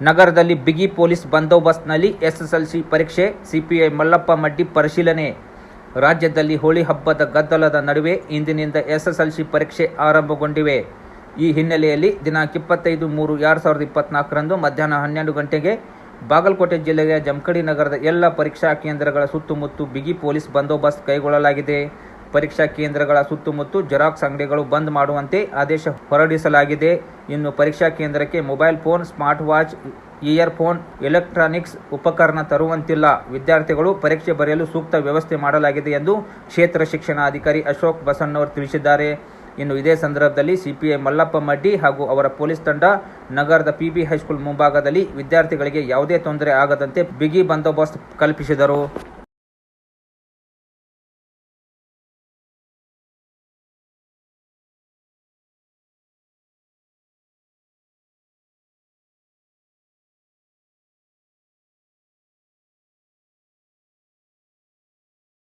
ನಗರದಲ್ಲಿ ಬಿಗಿ ಪೊಲೀಸ್ ಬಂದೋಬಸ್ತ್ನಲ್ಲಿ ಎಸ್ಎಸ್ಎಲ್ಸಿ ಪರೀಕ್ಷೆ, ಸಿಪಿಐ ಮಲ್ಲಪ್ಪ ಮಡ್ಡಿ ಪರಿಶೀಲನೆ. ರಾಜ್ಯದಲ್ಲಿ ಹೋಳಿ ಹಬ್ಬದ ಗದ್ದಲದ ನಡುವೆ ಇಂದಿನಿಂದ ಎಸ್ಎಸ್ಎಲ್ಸಿ ಪರೀಕ್ಷೆ ಆರಂಭಗೊಂಡಿವೆ. ಈ ಹಿನ್ನೆಲೆಯಲ್ಲಿ ದಿನಾಂಕ ಇಪ್ಪತ್ತೈದು ಮೂರು ಎರಡು ಸಾವಿರದ ಇಪ್ಪತ್ನಾಲ್ಕರಂದು ಮಧ್ಯಾಹ್ನ ಹನ್ನೆರಡು ಗಂಟೆಗೆ ಬಾಗಲಕೋಟೆ ಜಿಲ್ಲೆಯ ಜಮಖಡಿ ನಗರದ ಎಲ್ಲ ಪರೀಕ್ಷಾ ಕೇಂದ್ರಗಳ ಸುತ್ತಮುತ್ತ ಬಿಗಿ ಪೊಲೀಸ್ ಬಂದೋಬಸ್ತ್ ಕೈಗೊಳ್ಳಲಾಗಿದೆ. ಪರೀಕ್ಷಾ ಕೇಂದ್ರಗಳ ಸುತ್ತಮುತ್ತ ಜೆರಾಕ್ಸ್ ಅಂಗಡಿಗಳು ಬಂದ್ ಮಾಡುವಂತೆ ಆದೇಶ ಹೊರಡಿಸಲಾಗಿದೆ. ಇನ್ನು ಪರೀಕ್ಷಾ ಕೇಂದ್ರಕ್ಕೆ mobile phone, smart watch, earphone, electronics ಉಪಕರಣ ತರುವಂತಿಲ್ಲ. ವಿದ್ಯಾರ್ಥಿಗಳು ಪರೀಕ್ಷೆ ಬರೆಯಲು ಸೂಕ್ತ ವ್ಯವಸ್ಥೆ ಮಾಡಲಾಗಿದೆ ಎಂದು ಕ್ಷೇತ್ರ ಶಿಕ್ಷಣಾಧಿಕಾರಿ ಅಶೋಕ್ ಬಸಣ್ಣವರ್ ತಿಳಿಸಿದ್ದಾರೆ. ಇನ್ನು ಇದೇ ಸಂದರ್ಭದಲ್ಲಿ ಸಿಪಿಐ ಮಲ್ಲಪ್ಪ ಮಡ್ಡಿ ಹಾಗೂ ಅವರ ಪೊಲೀಸ್ ತಂಡ ನಗರದ ಪಿಬಿ ಹೈಸ್ಕೂಲ್ ಮುಂಭಾಗದಲ್ಲಿ ವಿದ್ಯಾರ್ಥಿಗಳಿಗೆ ಯಾವುದೇ ತೊಂದರೆ ಆಗದಂತೆ ಬಿಗಿ ಬಂದೋಬಸ್ತ್ ಕಲ್ಪಿಸಿದರು.